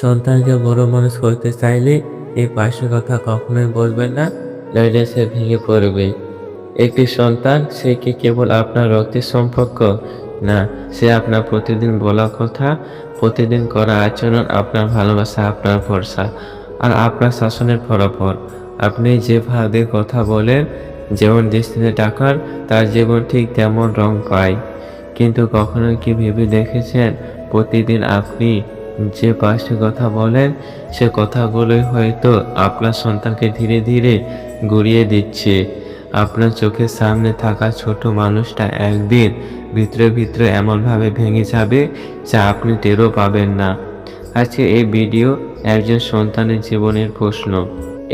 সন্তানকে বড় মানুষ করতে চাইলে এই পাঁচটি কথা কখনোই বলবেন না। নইলে সে ভেঙে পড়বে। একটি সন্তান, সে কি কেবল আপনার রক্তের সম্পর্ক? না, সে আপনার প্রতিদিন বলা কথা, প্রতিদিন করা আচরণ, আপনার ভালোবাসা, আপনার ভরসা আর আপনার শাসনের ফলাফল। আপনি যেভাবে কথা বলেন, যেমন দৃষ্টিতে টাকার তার জীবন ঠিক তেমন রং পায়। কিন্তু কখনো কি ভেবে দেখেছেন, প্রতিদিন আপনি যে পাঁচটি কথা বলেন, সে কথাগুলোই হয়তো আপনার সন্তানকে ধীরে ধীরে গড়িয়ে দিচ্ছে। আপনার চোখের সামনে থাকা ছোট মানুষটা একদিন ভিতরে ভিতরে এমনভাবে ভেঙে যাবে যা আপনি টেরও পাবেন না। আজকে এই ভিডিও একজন সন্তানের জীবনের প্রশ্ন।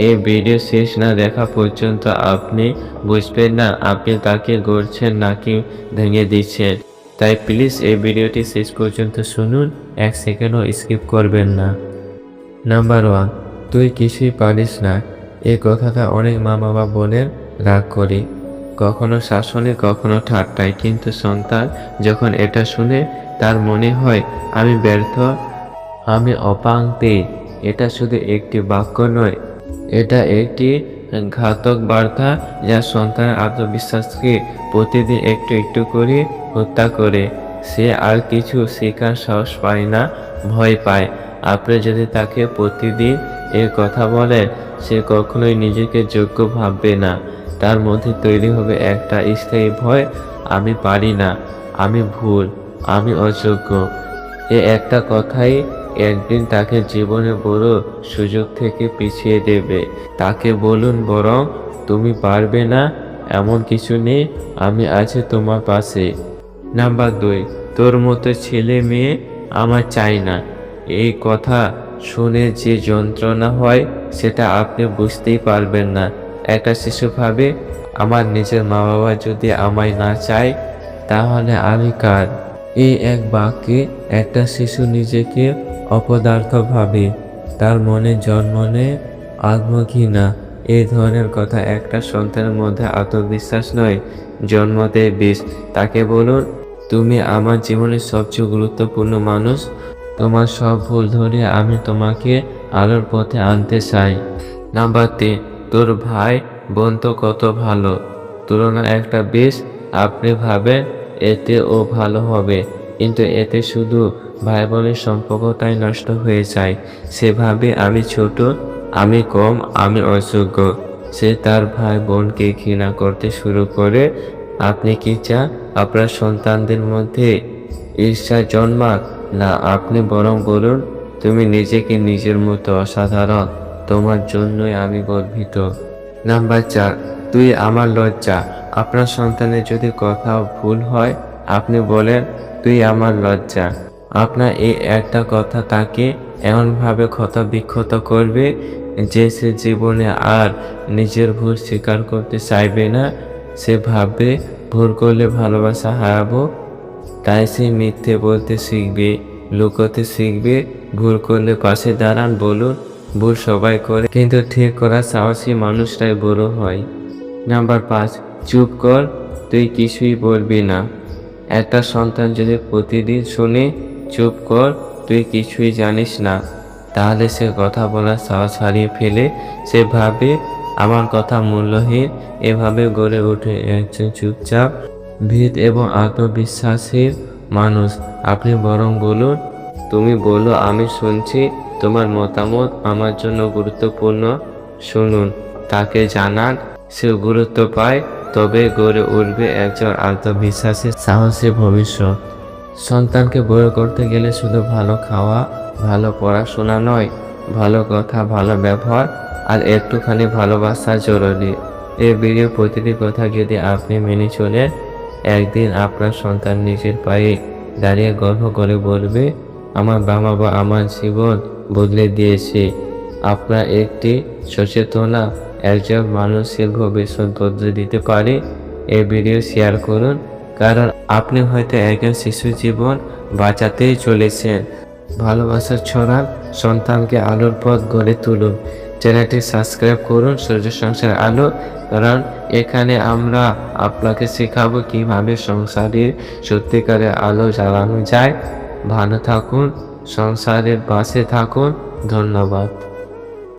এই ভিডিও শেষ না দেখা পর্যন্ত আপনি বুঝবেন না আপনি তাকে গড়ছেন নাকি ভেঙে দিচ্ছেন। তাই প্লিজ এই ভিডিওটি শেষ পর্যন্ত শুনুন, এক সেকেন্ডও স্কিপ করবেন না। নাম্বার ওয়ান, তুই কিছুই পারিস না। এই কথাটা অনেক মা বাবা বোনের রাগ করি। কখনো শাসনে কখনো ঠাট্টায় কিন্তু সন্তান যখন এটা শুনে তার মনে হয়, আমি ব্যর্থ, আমি অপাংতে এটা শুধু একটি বাক্য নয়, এটা একটি ঘাতক বার্তা যা সন্তানের আত্মবিশ্বাসকে প্রতিদিন একটু একটু করে হত্যা করে, সে আর কিছু শেখার সাহস পায় না, ভয় পায়। আপনি যদি তাকে প্রতিদিন এর কথা বলেন, সে কখনোই নিজেকে যোগ্য ভাববে না। তার মধ্যে তৈরি হবে একটা স্থায়ী ভয়, আমি পারি না, আমি ভুল, আমি অযোগ্য। এ একটা কথাই একদিন তাকে জীবনে বড় সুযোগ থেকে পিছিয়ে দেবে। তাকে বলুন, বরং তুমি পারবে না, এমন কিছু নেই, আমি আছি তোমার পাশে। নাম্বার দুই, তোর মতো ছেলে মেয়ে আমার চাই না। এই কথা শুনে যে যন্ত্রণা হয়, সেটা আপনি বুঝতেই পারবেন না। একটা শিশু ভাবে, আমার নিজের মা বাবা যদি আমায় না চায়, তাহলে আমি কার? এই এক বাক্যে একটা শিশু নিজেকে অপদার্থ ভাবে, তার মনে জন্ম নেয় আত্মঘৃণা। এই ধরনের কথা একটা সন্তানের মধ্যে আত্মবিশ্বাস নয়, জন্ম দেয় বিষ। তাকে বলুন তুমি আমার জীবনের সবচেয়ে গুরুত্বপূর্ণ মানুষ। তোমার সব ভুল ধরে আমি তোমাকে আলোর পথে আনতে চাই। নাম্বার তিন তোর ভাই বোন তো কত ভালো। তুলনা একটা বেশ আপনি ভাবেন এতে ও ভালো হবে। কিন্তু এতে শুধু ভাই বোনের সম্পর্কটাই নষ্ট হয়ে যায়। সেভাবে আমি ছোট, আমি কম, আমি অযোগ্য। সে তার ভাই বোনকে ঘৃণা করতে শুরু করে আপনি কি চান আপনার সন্তানদের মধ্যে ঈর্ষা জন্মাক? না, আপনি বরং বলুন, তুমি নিজেকে নিজের মতো অসাধারণ, তোমার জন্যই আমি গর্বিত। নাম্বার চার, তুই আমার লজ্জা। আপনার সন্তানের যদি কোথাও ভুল হয়, আপনি বলেন, তুই আমার লজ্জা। আপনার এই একটা কথা তাকে এমনভাবে ক্ষত বিক্ষত করবে যে সে জীবনে আর নিজের ভুল স্বীকার করতে চাইবে না। সে ভাববে, ভুল করলে ভালোবাসা হারাবো। তাই সে মিথ্যে বলতে শিখবে, লুকোতে শিখবে, ভুল করলে পাশে দাঁড়ান, বলুন, ভুল সবাই করে। কিন্তু ঠিক করা সাহসী মানুষটাই বড় হয়। নাম্বার পাঁচ, চুপ কর, তুই কিছুই বলবি না। একটা সন্তান যদি প্রতিদিন শুনে, চুপ কর, তুই কিছুই জানিস না। তাহলে সে কথা বলার সাহস হারিয়ে ফেলে। সে ভাবে আমার কথা মূল্যহীন, এভাবে গড়ে ওঠে একজন চুপচাপ, ভীত এবং আত্মবিশ্বাসীর মানুষ। আপনি বরং বলুন, তুমি বলো, আমি শুনছি, তোমার মতামত আমার জন্য গুরুত্বপূর্ণ। শুনুন, তাকে জানান, সে গুরুত্ব পায় তবে গড়ে উঠবে একজন আত্মবিশ্বাসী, সাহসী ভবিষ্যৎ। সন্তানকে বড় করতে গেলে শুধু ভালো খাওয়া, ভালো পড়াশোনা নয়, ভালো কথা, ভালো ব্যবহার আর একটুখানি ভালোবাসা জরুরি। এই ভিডিও প্রতিটি কথা যদি আপনি মেনে চলেন, একদিন আপনার সন্তান নিজের পায়ে দাঁড়িয়ে গর্ব করে বলবে, আমার বাবা বা আমার জীবন বদলে দিয়েছে। আপনার একটি সচেতনা একজন মানুষের ভবিষ্যৎ বদলে দিতে পারে। এই ভিডিও শেয়ার করুন, কারণ আপনি হয়তো একজন শিশু জীবন বাঁচাতেই চলেছেন। ভালোবাসার ছড়ান সন্তানকে আলোর পথ গড়ে তুলুন। চ্যানেলটি সাবস্ক্রাইব করুন সূর্য সংসার আলো, কারণ এখানে আমরা আপনাকে শেখাবো কীভাবে সংসারের সত্যিকারের আলো জ্বালানো যায়। ভালো থাকুন, সংসারের পাশে থাকুন, ধন্যবাদ।